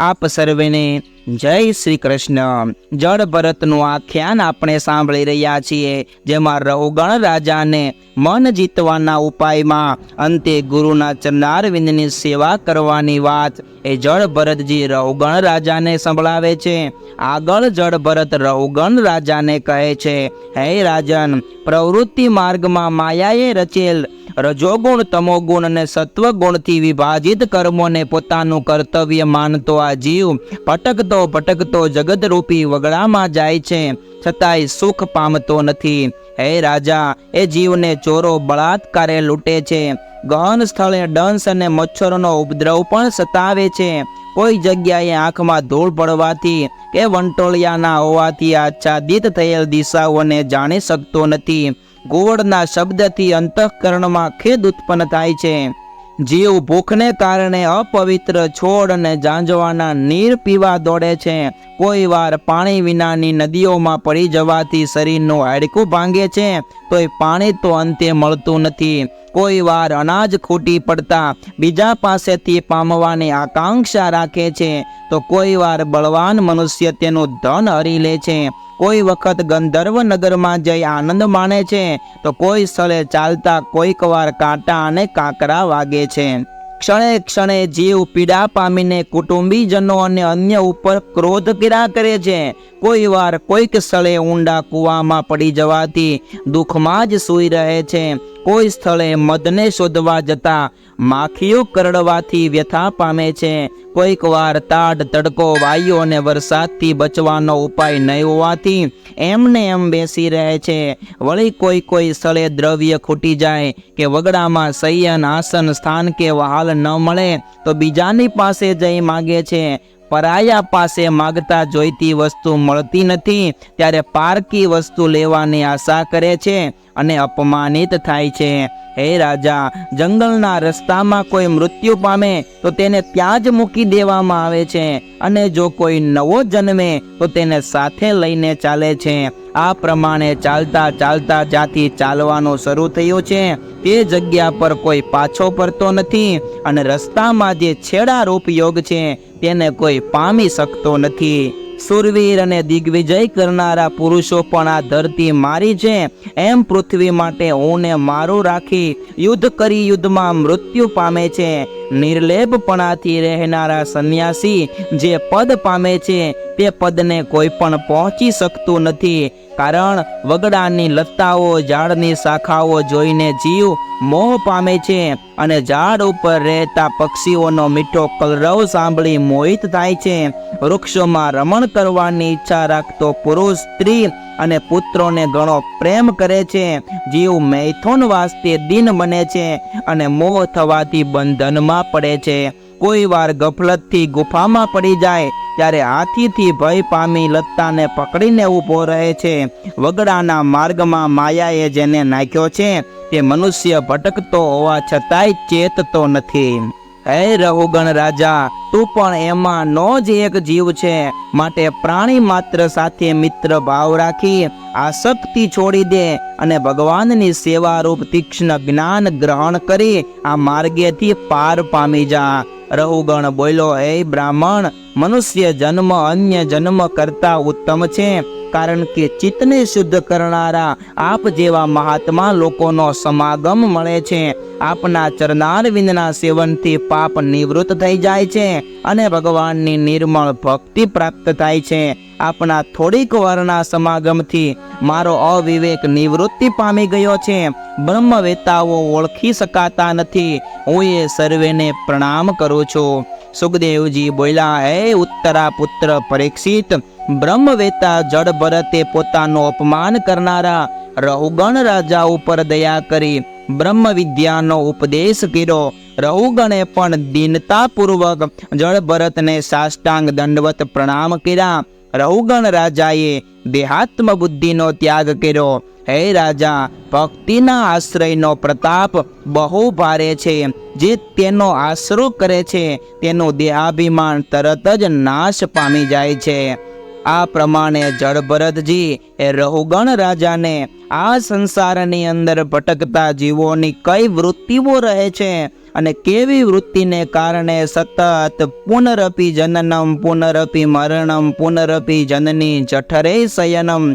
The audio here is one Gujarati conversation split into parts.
આપ સર્વેને જય શ્રી કૃષ્ણ. જળ ભરતનું આખ્યાન આપણે સાંભળી રહ્યા છીએ, જેમાં રવગણ રાજાને મન જીતવાના ઉપાયમાં અંતે ગુરુના ચરણારવિંદની સેવા કરવાની વાત. એ જળ ભરતજી રવગણ રાજાને સંભળાવે છે, આગળ જળ ભરત રવગણ રાજાને કહે છે, હે રાજન, પ્રવૃત્તિ માર્ગમાં માયાએ રચેલ રજોગુણ તમોગુણ અને સત્વગુણથી વિભાજિત કર્મોને પોતાનું કર્તવ્ય માનતો આ જીવ. ભટકતો ભટકતો જગતરૂપી વગડામાં જાય છે. છતાંય સુખ પામતો નથી. હે રાજા, એ જીવને ચોરો બળાત્કારે લૂંટે છે. ગહન સ્થળે ડંસ અને મચ્છરોનો ઉપદ્રવ પણ સતાવે છે. કોઈ જગ્યાએ આંખમાં ધૂળ પડવાથી કે વંટોળિયાના હોવાથી આચ્છાદિત થયેલ દિશાઓને જાણી શકતો નથી. ગોળના શબ્દથી અંતઃકરણમાં ખેદ ઉત્પન્ન થાય છે. જીવ ભૂખને કારણે અપવિત્ર છોડ અને ઝાંઝવાના નીર પીવા દોડે છે. કોઈ વાર પાણી વિનાની નદીઓમાં પડી જવાથી શરીરનું હાડકું ભાંગે છે. તોય પાણી તો અંતે મળતું નથી. કોઈ વાર અનાજ ખૂટી પડતા બીજા પાસેથી પામવાની આકાંક્ષા રાખે છે. તો કોઈ વાર બળવાન મનુષ્ય તેનું ધન હરી લે છે. કોઈ વખત ગંધર્વ નગરમાં જઈ આનંદ માણે છે. તો કોઈ સ્થળે ચાલતા કોઈક વાર કાંટા અને કાંકરા વાગે છે. ક્ષણે ક્ષણે જીવ પીડા પામીને કુટુંબીજનો અને અન્ય ઉપર ક્રોધ કિરા કરે છે. કોઈ વાર કોઈક સ્થળે ઊંડા કૂવામાં પડી જવાથી દુઃખમાં જ સૂઈ રહે છે. કોઈ સ્થળે મદને શોધવા જતા માખીઓ કરડવાથી વ્યથા પામે છે. કોઈક વાર તાડ, તડકો, વાયુ અને વરસાદથી બચવાનો ઉપાય નહીં હોવાથી એમને એમ બેસી રહે છે. વળી કોઈ કોઈ સ્થળે દ્રવ્ય ખૂટી જાય કે વગડામાં શયન આસન, સ્થાન કે વહાલ ન મળે તો બીજાની પાસે જઈ માગે છે. પરાયા પાસે માગતા જોઈતી વસ્તુ મળતી નથી, ત્યારે પારકી વસ્તુ લેવાની આશા કરે છે અને અપમાનિત થાય છે. હે રાજા, જંગલના રસ્તામાં કોઈ મૃત્યુ પામે તો તેને ત્યાં જ મૂકી દેવામાં આવે છે અને જો કોઈ નવો જન્મે તો તેને સાથે લઈને ચાલે છે. આ પ્રમાણે ચાલતા ચાલતા જ્યાંથી ચાલવાનું શરૂ થયું છે. તે જગ્યા પર કોઈ પાછો ફરતો નથી અને રસ્તામાં જે છેડા રૂપ યોગ છે તેને કોઈ પામી શકતો નથી. સુરવીર અને દિગ્વિજય કરનારા પુરુષો પણ આ ધરતી મારી છે. એમ પૃથ્વી માટે ઓને મારું રાખી યુદ્ધ કરી યુદ્ધમાં મૃત્યુ પામે છે. નિર્લેપપણાથી રહેનારા સંન્યાસી જે પદ પામે છે તે પદને કોઈ પણ પહોંચી શકતું નથી. કારણ વગડાની લતાઓ, ઝાડની શાખાઓ જોઈને જીવ મોહ પામે છે અને ઝાડ ઉપર રહેતા પક્ષીઓનો મીઠો કલરવ સાંભળી મોહિત થાય છે. વૃક્ષોમાં રમણ કરવાની ઈચ્છા રાખતો પુરુષ, સ્ત્રી અને પુત્રોને ઘણો પ્રેમ કરે છે. જીવ મૈથુન વાસ્તે દિન બને છે અને મોહ થવાથી બંધનમાં પડે છે. કોઈ વાર ગફલતથી ગુફામાં પડી જાય, ત્યારે હાથીથી ભય પામી લત્તાને પકડીને ઊભો રહે છે. વગડાના માર્ગમાં માયાએ જેને નાખ્યો છે, તે મનુષ્ય ભટકતો હોવા છતાંય ચેતતો નથી. હે રઘુગણ રાજા, તું પણ એમાં નો જ એક જીવ છે. માટે પ્રાણી માત્ર સાથે મિત્ર ભાવ રાખી આસક્તિ છોડી દે અને ભગવાનની સેવારૂપ તીક્ષ્ણ જ્ઞાન ગ્રહણ કરી, આ માર્ગેથી પાર પામી જા. રઘુગણ બોલ્યો એ બ્રાહ્મણ મનુષ્ય જન્મ, અન્ય જન્મ કરતા ઉત્તમ છે. કારણ કે ચિત્તને શુદ્ધ કરનારા આપ જેવા મહાત્મા લોકોનો સમાગમ મળે છે. આપના ચરનાર વિંદના સેવનથી પાપ નિવૃત્ત થઈ જાય છે અને ભગવાનની નિર્મળ ભક્તિ પ્રાપ્ત થાય છે. આપના થોડીક વારના સમાગમથી મારો અવિવેક નિવૃત્તિ પામી ગયો છે. બ્રહ્મવેતાઓ ઓળખી શકાતા નથી. હું એ સર્વેને પ્રણામ કરું છું. સુખદેવજી બોલ્યા હે ઉત્તરા પુત્ર પરીક્ષિત, બ્રહ્મવેતા જડ ભરતે પોતાનું અપમાન કરનારા રહુગણ રાજા ઉપર દયા કરી બ્રહ્મ વિદ્યાનો ઉપદેશ કર્યો. રહુગણે પણ દીનતાપૂર્વક જળ ભરતને સાષ્ટાંગ દંડવત પ્રણામ કર્યા. રહુગણ રાજાએ દેહાત્મ બુદ્ધિનો ત્યાગ કર્યો. હે રાજા, ભક્તિના આશ્રયનો પ્રતાપ બહુ ભારે છે. જે તેનો આશરો કરે છે, તેનો દેહાભિમાન તરત જ નાશ પામી જાય છે. આ પ્રમાણે જળભરતજી એ રહુગણ રાજાને આ સંસારની અંદર ભટકતા જીવોની કઈ વૃત્તિઓ રહે છે અને કેવી વૃત્તિને કારણે સતત પુનરપી જનનમ, પુનરપી મરણમ, પુનરપી જનની જઠરે શયનમ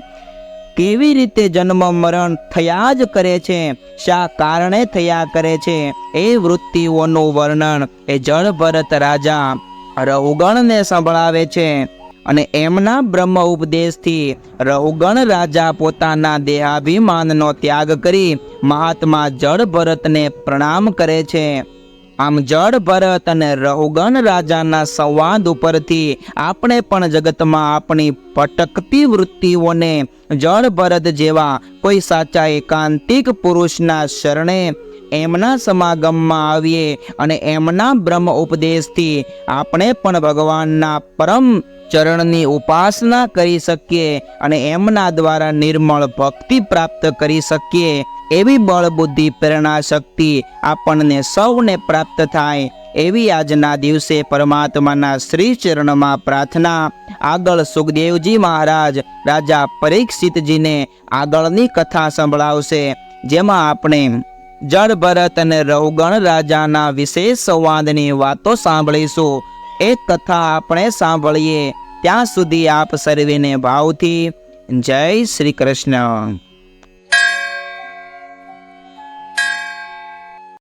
કેવી રીતે જન્મ મરણ થયા જ કરે છે? શા કારણે થયા કરે છે? એ વૃત્તિઓનું વર્ણન એ જળ ભરત રાજા રૌગણને સંભળાવે છે અને એમના બ્રહ્મ ઉપદેશથી રૌગણ રાજા પોતાના દેહાભિમાનનો ત્યાગ કરી મહાત્મા જળ ભરતને પ્રણામ કરે છે. આમ જળ ભરત અને રહુગણ રાજાના સંવાદ ઉપરથી આપણે પણ જગતમાં આપણી ભટકતી વૃત્તિઓને જળ ભરત જેવા કોઈ સાચા એકાંતિક પુરુષના શરણે એમના સમાગમમાં આવીએ અને એમના બ્રહ્મ ઉપદેશથી આપણે પણ ભગવાનના પરમ ચરણની ઉપાસના કરી શકીએ અને એમના દ્વારા નિર્મળ ભક્તિ પ્રાપ્ત કરી શકીએ, એવી બળબુદ્ધિ પ્રેરણા શક્તિ આપણને સૌને પ્રાપ્ત થાય. એવી આજના દિવસે પરમાત્માના શ્રી ચરણમાં પ્રાર્થના. આગળ સુખદેવજી મહારાજ, રાજા પરીક્ષિતજીને આગળની કથા સંભળાવશે, જેમાં આપણે જળ ભરત અને રવગણ રાજાના વિશેષ સંવાદની વાતો સાંભળીશું. એક કથા આપણે સાંભળીએ. ત્યાં સુધી આપ સર્વેને ભાવથી જય શ્રી કૃષ્ણ.